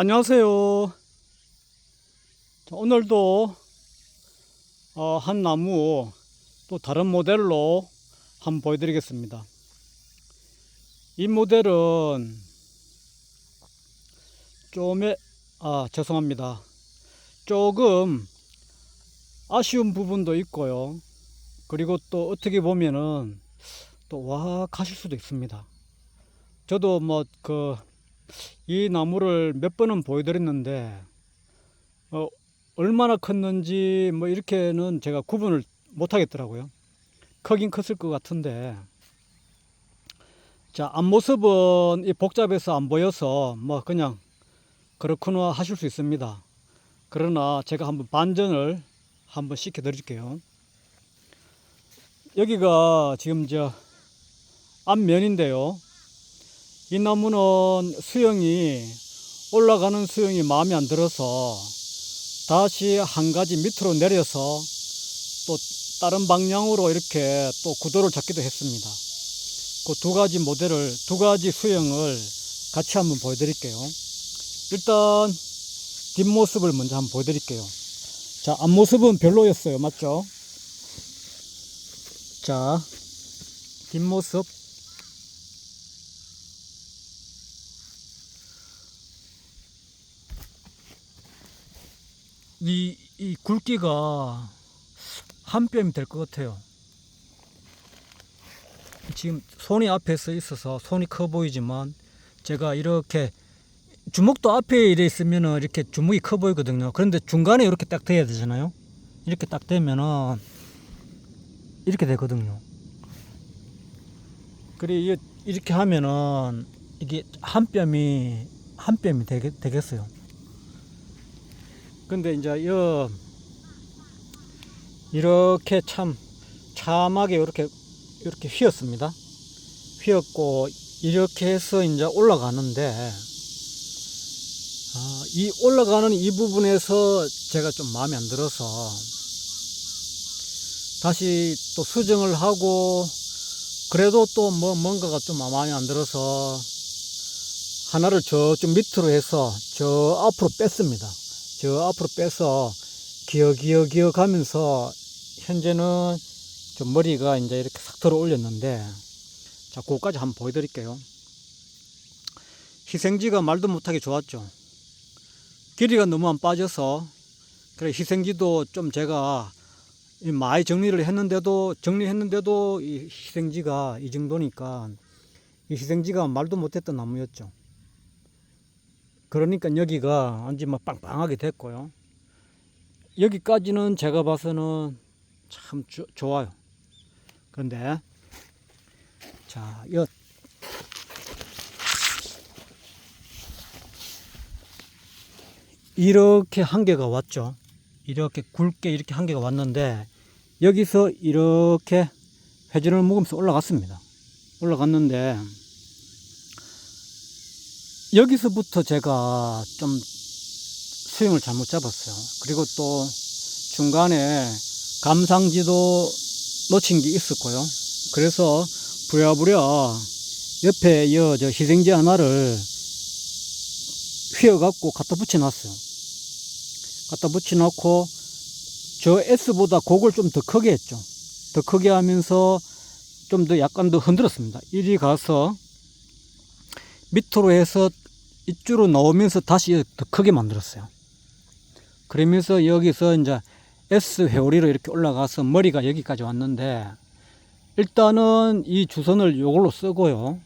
안녕하세요. 자, 오늘도 어, 한 나무 또 다른 모델로 한번 보여드리겠습니다. 이 모델은 좀에 아 죄송합니다. 조금 아쉬운 부분도 있고요. 그리고 또 어떻게 보면은 또 와 가실 수도 있습니다. 저도 뭐그 이 나무를 몇 번은 보여드렸는데 어, 얼마나 컸는지 뭐 이렇게는 제가 구분을 못 하겠더라고요. 크긴 컸을 것 같은데 자 앞모습은 이 복잡해서 안 보여서 뭐 그냥 그렇구나 하실 수 있습니다. 그러나 제가 한번 반전을 한번 시켜 드릴게요. 여기가 지금 저 앞면인데요. 이 나무는 수영이 올라가는 수영이 마음에 안 들어서 다시 한 가지 밑으로 내려서 또 다른 방향으로 이렇게 또 구도를 잡기도 했습니다. 그 두 가지 모델을 두 가지 수영을 같이 한번 보여드릴게요. 일단 뒷모습을 먼저 한번 보여드릴게요. 자 앞모습은 별로였어요, 맞죠? 자 뒷모습 이, 이 굵기가 한 뼘이 될 것 같아요. 지금 손이 앞에 서 있어서 손이 커 보이지만 제가 이렇게 주먹도 앞에 이래 있으면은 이렇게 주먹이 커 보이거든요. 그런데 중간에 이렇게 딱 돼야 되잖아요. 이렇게 딱 되면은 이렇게 되거든요. 그래 이렇게 하면은 이게 한 뼘이 한 뼘이 되겠, 되겠어요. 근데 이제 여 이렇게 참 참하게 이렇게 이렇게 휘었습니다. 휘었고 이렇게 해서 이제 올라가는데 아, 이 올라가는 이 부분에서 제가 좀 마음에 안 들어서 다시 또 수정을 하고 그래도 또 뭐 뭔가가 좀 마음에 안 들어서 하나를 저쪽 밑으로 해서 저 앞으로 뺐습니다. 저 앞으로 빼서 기어 기어 기어 가면서 현재는 좀 머리가 이제 이렇게 싹 들어 올렸는데 자 그거까지 한번 보여드릴게요. 희생지가 말도 못하게 좋았죠. 길이가 너무 안 빠져서 그래 희생지도 좀 제가 많이 정리를 했는데도 정리했는데도 이 희생지가 이 정도니까 이 희생지가 말도 못했던 나무였죠 그러니까 여기가 완전 막 빵빵하게 됐고요. 여기까지는 제가 봐서는 참 조, 좋아요. 그런데 자, 여 이렇게 한 개가 왔죠. 이렇게 굵게 이렇게 한 개가 왔는데 여기서 이렇게 회전을 먹으면서 올라갔습니다. 올라갔는데 여기서부터 제가 좀 스윙을 잘못 잡았어요. 그리고 또 중간에 감상지도 놓친 게 있었고요. 그래서 부랴부랴 옆에 여, 저 희생지 하나를 휘어갖고 갖다 붙여놨어요. 갖다 붙여놓고 저 S보다 곡을 좀 더 크게 했죠. 더 크게 하면서 좀 더 약간 더 흔들었습니다. 이리 가서 밑으로 해서 이쪽으로 나오면서 다시 더 크게 만들었어요. 그러면서 여기서 이제 S 회오리로 이렇게 올라가서 머리가 여기까지 왔는데 일단은 이 주선을 요걸로 쓰고요.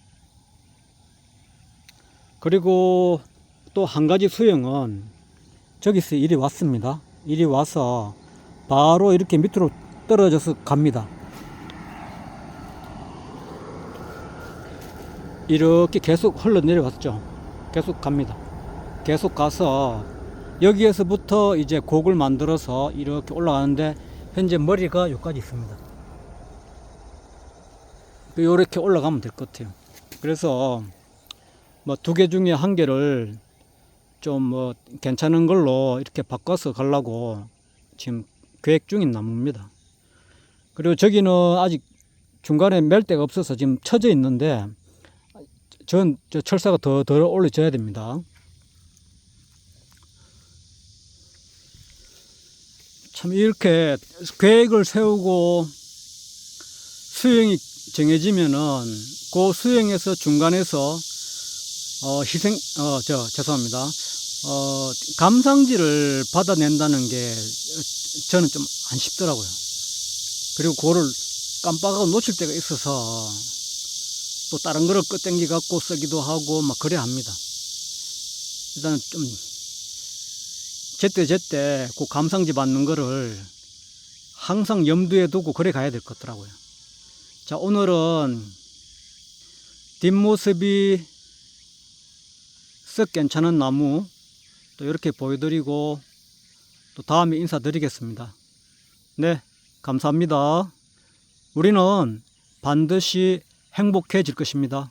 그리고 또 한 가지 수영은 저기서 이리 왔습니다. 이리 와서 바로 이렇게 밑으로 떨어져서 갑니다. 이렇게 계속 흘러내려왔죠. 계속 갑니다. 계속 가서 여기에서부터 이제 곡을 만들어서 이렇게 올라가는데 현재 머리가 여기까지 있습니다. 이렇게 올라가면 될 것 같아요. 그래서 뭐 두 개 중에 한 개를 좀 뭐 괜찮은 걸로 이렇게 바꿔서 가려고 지금 계획 중인 나무입니다. 그리고 저기는 아직 중간에 멜 데가 없어서 지금 쳐져 있는데 전 철사가 더 덜 올려져야 됩니다. 참 이렇게 계획을 세우고 수영이 정해지면은 그 수영에서 중간에서 어 희생 어 저 죄송합니다 어 감상지를 받아낸다는 게 저는 좀 안 쉽더라고요 그리고 그거를 깜빡하고 놓칠 때가 있어서 또 다른 거를 끄땡기 갖고 쓰기도 하고 막 그래야 합니다 일단 좀 제때 제때 그 감상지 받는 거를 항상 염두에 두고 그래 가야 될 것 같더라고요. 자, 오늘은 뒷모습이 썩 괜찮은 나무 또 이렇게 보여드리고 또 다음에 인사드리겠습니다. 네, 감사합니다. 우리는 반드시 행복해질 것입니다.